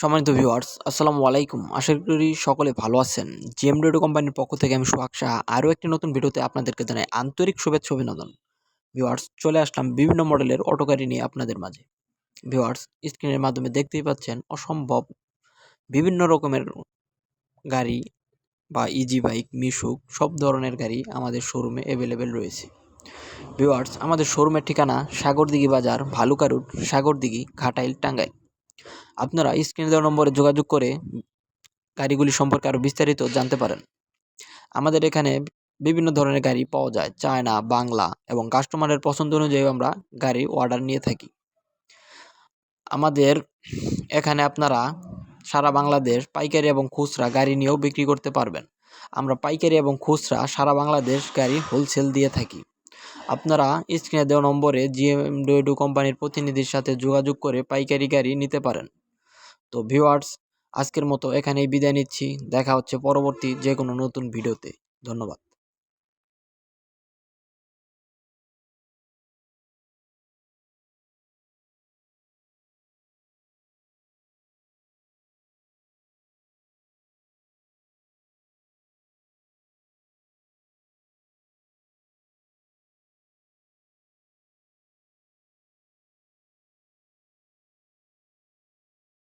সম্মানিত ভিউয়ার্স আসসালামু আলাইকুম। আশা করি সকলে ভালো আছেন। জিএম রেডিও কোম্পানির পক্ষ থেকে আমি সোহাগ শাহ আরও একটি নতুন ভিডিওতে আপনাদেরকে জানাই আন্তরিক শুভেচ্ছা অভিনন্দন। ভিউয়ার্স চলে আসলাম বিভিন্ন মডেলের অটো গাড়ি নিয়ে আপনাদের মাঝে। ভিউয়ার্স স্ক্রিনের মাধ্যমে দেখতেই পাচ্ছেন অসম্ভব বিভিন্ন রকমের গাড়ি বা ইজি বাইক মিশুক, সব ধরনের গাড়ি আমাদের শোরুমে অ্যাভেলেবেল রয়েছে। ভিউয়ার্স আমাদের শোরুমের ঠিকানা সাগরদিঘি বাজার ভালুকারুট সাগরদিঘি, ঘাটাইল, টাঙ্গাইল। আপনারা স্ক্রিনে দেওয়া নম্বরে যোগাযোগ করে গাড়িগুলি সম্পর্কে আরও বিস্তারিত জানতে পারেন। আমাদের এখানে বিভিন্ন ধরনের গাড়ি পাওয়া যায়, চায়না, বাংলা এবং কাস্টমারের পছন্দ অনুযায়ী আমরা গাড়ি অর্ডার নিয়ে থাকি। আমাদের এখানে আপনারা সারা বাংলাদেশ পাইকারি এবং খুচরা গাড়ি নিয়েও বিক্রি করতে পারবেন। আমরা পাইকারি এবং খুচরা সারা বাংলাদেশ গাড়ি হোলসেল দিয়ে থাকি। আপনারা স্ক্রিনে দেওয়া নম্বরে জিএম ডোয়েডু কোম্পানির প্রতিনিধির সাথে যোগাযোগ করে পাইকারি গাড়ি নিতে পারেন। তো ভিউয়ার্স, আজকের মতো এখানেই বিদায় নিচ্ছি। দেখা হচ্ছে পরবর্তী যে কোনো নতুন ভিডিওতে। ধন্যবাদ।